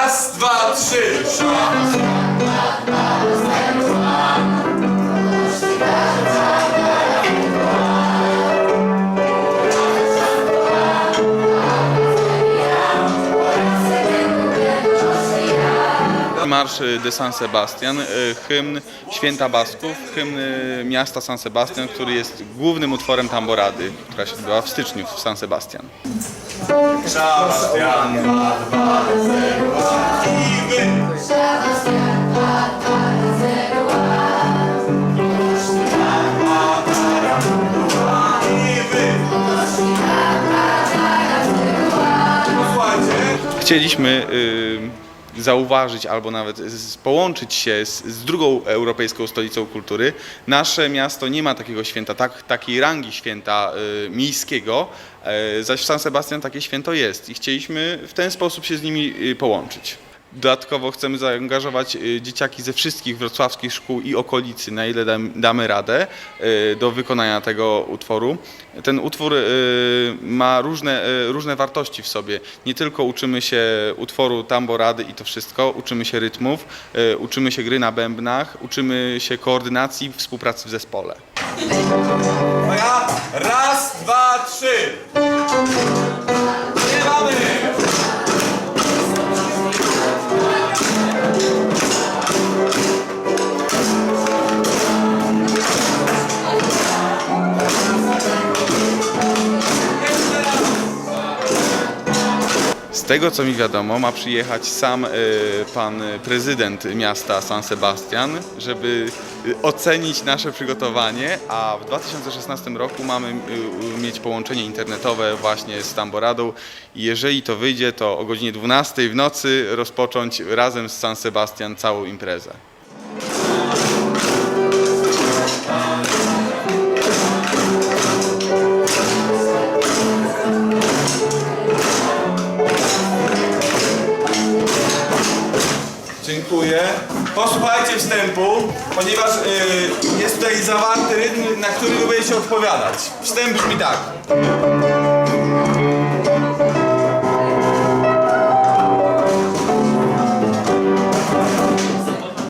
Raz, dwa, trzy. Marsz de San Sebastian, y, hymn Święta Basków, hymn miasta San Sebastian, który jest głównym utworem tamborady, która się odbyła w styczniu w San Sebastian. Sebastian. Chcieliśmy zauważyć albo nawet połączyć się z, z drugą europejską stolicą kultury. Nasze miasto nie ma takiego święta, tak, takiej rangi święta y, miejskiego, y, zaś w San Sebastian takie święto jest i chcieliśmy w ten sposób się z nimi y, połączyć. Dodatkowo chcemy zaangażować y, dzieciaki ze wszystkich wrocławskich szkół i okolicy, na ile dam, damy radę y, do wykonania tego utworu. Ten utwór y, ma różne, różne wartości w sobie. Nie tylko uczymy się utworu tamborady i to wszystko, uczymy się rytmów, uczymy się gry na bębnach, uczymy się koordynacji, współpracy w zespole. Raz, dwa, trzy. Z tego co mi wiadomo, ma przyjechać sam y, pan prezydent miasta San Sebastian, żeby y, ocenić nasze przygotowanie, a w 2016 roku mamy y, mieć połączenie internetowe właśnie z Tamboradą jeżeli to wyjdzie, to o godzinie 12 w nocy rozpocząć razem z San Sebastian całą imprezę. Dziękuję. Posłuchajcie wstępu, ponieważ y, jest tutaj zawarty rytm, na który wy będziecie odpowiadać. Wstęp brzmi tak.